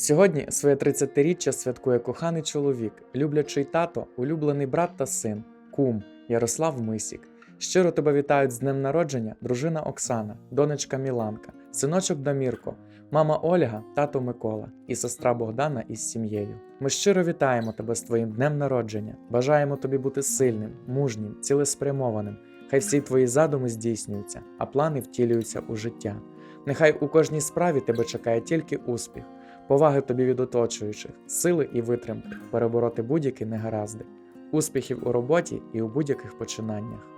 Сьогодні своє 30-річчя святкує коханий чоловік, люблячий тато, улюблений брат та син, кум Ярослав Мисік. Щиро тебе вітають з днем народження, дружина Оксана, донечка Міланка, синочок Дамірко, мама Ольга, тато Микола і сестра Богдана із сім'єю. Ми щиро вітаємо тебе з твоїм днем народження. Бажаємо тобі бути сильним, мужнім, цілеспрямованим. Хай всі твої задуми здійснюються, а плани втілюються у життя. Нехай у кожній справі тебе чекає тільки успіх, поваги тобі від оточуючих, сили і витримки, перебороти будь-які негаразди, успіхів у роботі і у будь-яких починаннях.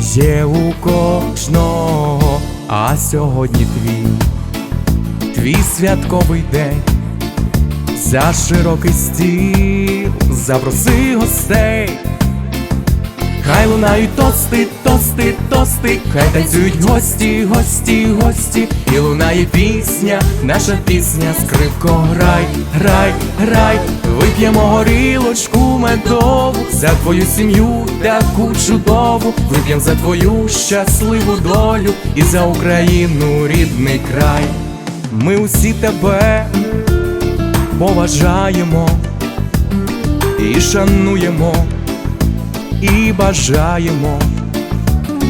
є у кожного, а сьогодні твій, твій святковий день, за широкий стіл запроси гостей, хай лунають тости, тости, тости, хай танцюють гості, гості, гості, і лунає пісня, наша пісня, скрипко, грай, грай, грай, вип'ємо горілочку медову. За твою сім'ю таку чудову, вип'єм за твою щасливу долю. І за Україну рідний край. Ми усі тебе поважаємо і шануємо, і бажаємо,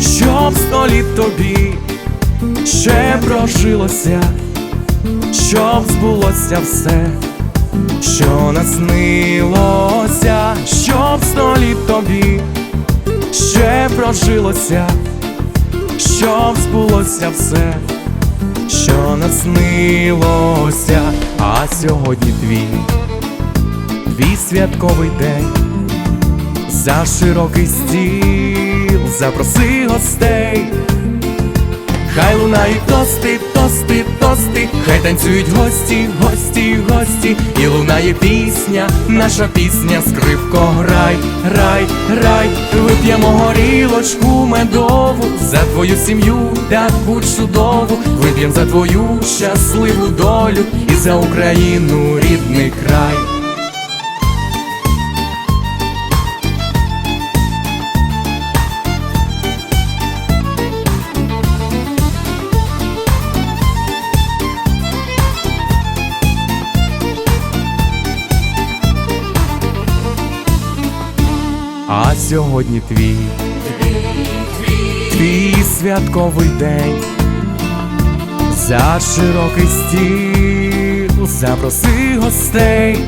щоб сто літ тобі ще прожилося, щоб збулося все, що наснилося, щоб сто літ тобі ще прожилося, щоб збулося все, що наснилося, а сьогодні твій, твій святковий день. За широкий стіл запроси гостей, хай лунають тости, тости, тости, хай танцюють гості, гості, гості, і лунає пісня, наша пісня, скрипко, грай, грай, грай, вип'ємо горілочку медову. За твою сім'ю таку чудову, вип'єм за твою щасливу долю. І за Україну рідний край. Сьогодні твій, твій святковий день, за широкий стіл запроси гостей,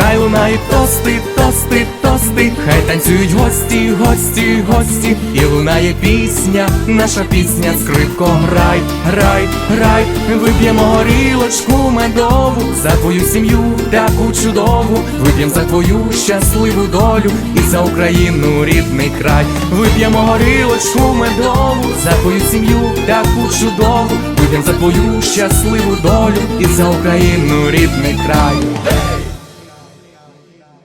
хай лунають тости, тости, тости, хай танцюють гості, гості, гості, і лунає пісня, наша пісня, скрипко, грай, грай, грай, вип'ємо горілочку медову. За твою сім'ю таку чудову, вип'єм за твою щасливу долю. І за Україну рідний край, вип'ємо горілочку медову. За твою сім'ю таку чудову, вип'єм за твою щасливу долю. І за Україну рідний край.